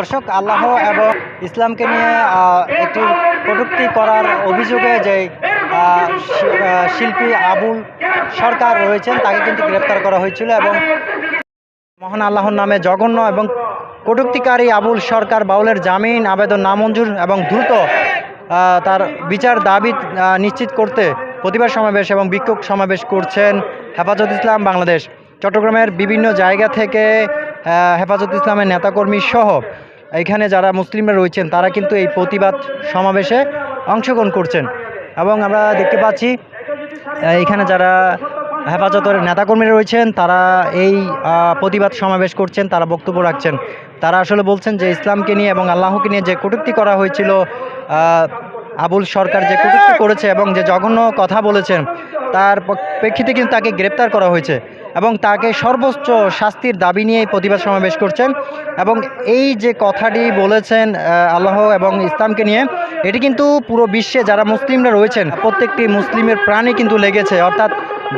দর্শক আল্লাহ এবং ইসলামকে নিয়ে একটি কটূক্তি করার অভিযোগে যে শিল্পী আবুল সরকার রয়েছেন তাকে কিন্তু গ্রেপ্তার করা হয়েছিল এবং মহান আল্লাহর নামে জঘন্য এবং কটুক্তিকারী আবুল সরকার বাউলের জামিন আবেদন নামঞ্জুর এবং দ্রুত তার বিচার দাবি নিশ্চিত করতে প্রতিবাদ সমাবেশ এবং বিক্ষোভ সমাবেশ করছেন হেফাজত ইসলাম বাংলাদেশ। চট্টগ্রামের বিভিন্ন জায়গা থেকে হেফাজত ইসলামের নেতাকর্মী সহ এখানে যারা মুসলিমরা রয়েছেন, তারা কিন্তু এই প্রতিবাদ সমাবেশে অংশগ্রহণ করছেন। এবং আমরা দেখতে পাচ্ছি এখানে যারা হেফাজতের নেতাকর্মীরা রয়েছেন, তারা এই প্রতিবাদ সমাবেশ করছেন, তারা বক্তব্য রাখছেন। তারা আসলে বলছেন যে ইসলামকে নিয়ে এবং আল্লাহকে নিয়ে যে কটূক্তি করা হয়েছিল আবুল সরকার যে কটূক্তি করেছে এবং যে জঘন্য কথা বলেছেন তার প্রেক্ষিতে কিন্তু তাকে গ্রেপ্তার করা হয়েছে এবং তাকে সর্বোচ্চ শাস্তির দাবি নিয়ে প্রতিবাদ সমাবেশ করছেন এবং এই যে কথাটি বলেছেন আল্লাহ এবং ইসলামকে নিয়ে, এটি কিন্তু পুরো বিশ্বে যারা মুসলিমরা রয়েছেন, প্রত্যেকটি মুসলিমের প্রাণে কিন্তু লেগেছে। অর্থাৎ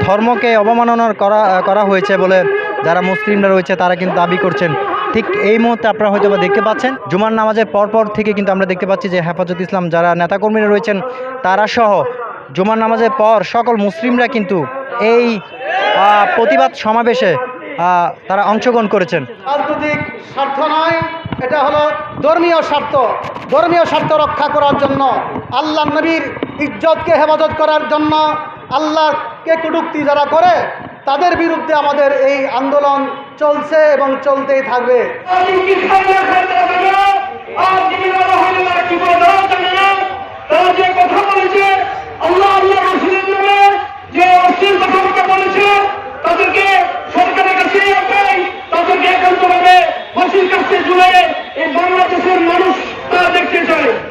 ধর্মকে অবমাননা করা করা হয়েছে বলে যারা মুসলিমরা রয়েছে, তারা কিন্তু দাবি করছেন। ঠিক এই মুহূর্তে আপনারা হয়তো দেখতে পাচ্ছেন, জুমার নামাজের পরপর থেকে কিন্তু আমরা দেখতে পাচ্ছি যে হেফাজত ইসলাম যারা নেতাকর্মীরা রয়েছেন, তারা সহ জুমার নামাজের পর সকল মুসলিমরা কিন্তু এই প্রতিবাদ সমাবেশে তারা অংশগ্রহণ করেছেন। রাজনৈতিক স্বার্থ নয় এটা হলো ধর্মীয় স্বার্থ। ধর্মীয় স্বার্থ রক্ষা করার জন্য আল্লাহ নবীর ইজ্জতকে হেফাজত করার জন্য আল্লাহকে কটুক্তি যারা করে তাদের বিরুদ্ধে আমাদের এই আন্দোলন চলছে এবং চলতেই থাকবে কি খাইলে খাইতে হবে না আর যিনি বলা হলে তারা কি করে দেওয়া যাবে না তারা যে কথা বলেছে আল্লাহ আল্লাহ রসুলের নামে যে অশ্লীল কথাবার্তা বলেছে তাদেরকে সরকারের কাছে আপনাই তাদেরকে একান্তভাবে ফাঁসির কাছে জুড়ে এই বাংলাদেশের মানুষ তা দেখতে চায়